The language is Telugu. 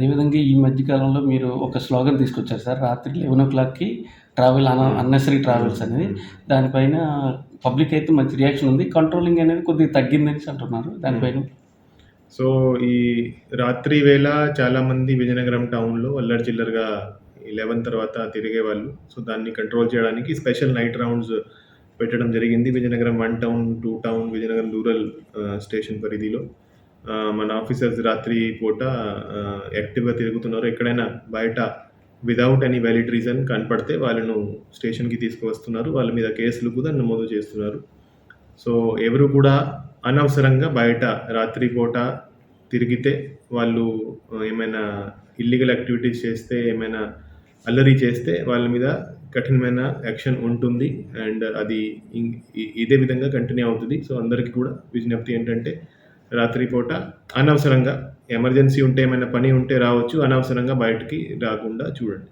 అదేవిధంగా ఈ మధ్య కాలంలో మీరు ఒక స్లోగన్ తీసుకొచ్చారు సార్ రాత్రి లెవెన్ ఓ క్లాక్కి ట్రావెల్ అన అన్నెసరీ ట్రావెల్స్ అనేది. దానిపైన పబ్లిక్ అయితే మంచి రియాక్షన్ ఉంది. కంట్రోలింగ్ అనేది కొద్దిగా తగ్గిందని అంటున్నారు. దానిపైన సో ఈ రాత్రి వేళ చాలామంది విజయనగరం టౌన్లో అల్లరి చిల్లరగా లెవెన్ తర్వాత తిరిగే వాళ్ళు సో దాన్ని కంట్రోల్ చేయడానికి స్పెషల్ నైట్ రౌండ్స్ పెట్టడం జరిగింది. Vizianagaram one town two town Vizianagaram rural station పరిధిలో. మన ఆఫీసర్స్ రాత్రి పూట యాక్టివ్గా తిరుగుతున్నారు ఎక్కడైనా బయట విదౌట్ ఎనీ వ్యాలిడ్ రీజన్ కనపడితే వాళ్ళను స్టేషన్కి తీసుకువస్తున్నారు. వాళ్ళ మీద కేసులు కూడా నమోదు చేస్తున్నారు. సో ఎవరు కూడా అనవసరంగా బయట రాత్రి పూట తిరిగితే వాళ్ళు ఏమైనా ఇల్లీగల్ యాక్టివిటీస్ చేస్తే ఏమైనా అల్లరి చేస్తే వాళ్ళ మీద కఠినమైన యాక్షన్ ఉంటుంది. అండ్ అది ఇదే విధంగా కంటిన్యూ అవుతుంది. సో అందరికీ కూడా విజ్ఞప్తి ఏంటంటే రాత్రిపూట అనవసరంగా ఎమర్జెన్సీ ఉంటే ఏమైనా పని ఉంటే రావచ్చు అనవసరంగా బయటికి రాకుండా చూడండి.